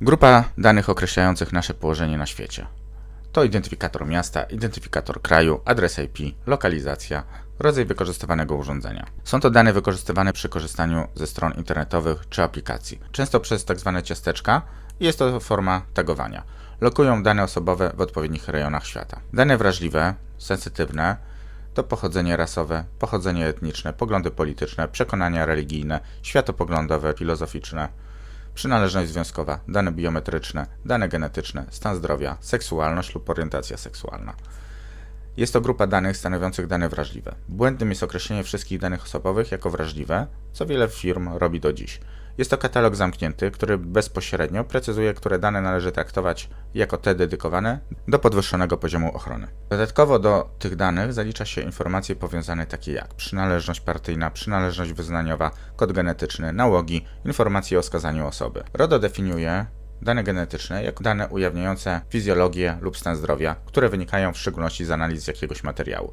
Grupa danych określających nasze położenie na świecie. To identyfikator miasta, identyfikator kraju, adres IP, lokalizacja, rodzaj wykorzystywanego urządzenia. Są to dane wykorzystywane przy korzystaniu ze stron internetowych czy aplikacji, często przez tzw. ciasteczka i jest to forma tagowania. Lokują dane osobowe w odpowiednich rejonach świata. Dane wrażliwe, sensytywne to pochodzenie rasowe, pochodzenie etniczne, poglądy polityczne, przekonania religijne, światopoglądowe, filozoficzne, przynależność związkowa, dane biometryczne, dane genetyczne, stan zdrowia, seksualność lub orientacja seksualna. Jest to grupa danych stanowiących dane wrażliwe. Błędnym jest określenie wszystkich danych osobowych jako wrażliwe, co wiele firm robi do dziś. Jest to katalog zamknięty, który bezpośrednio precyzuje, które dane należy traktować jako te dedykowane do podwyższonego poziomu ochrony. Dodatkowo do tych danych zalicza się informacje powiązane takie jak przynależność partyjna, przynależność wyznaniowa, kod genetyczny, nałogi, informacje o skazaniu osoby. RODO definiuje dane genetyczne jako dane ujawniające fizjologię lub stan zdrowia, które wynikają w szczególności z analiz jakiegoś materiału.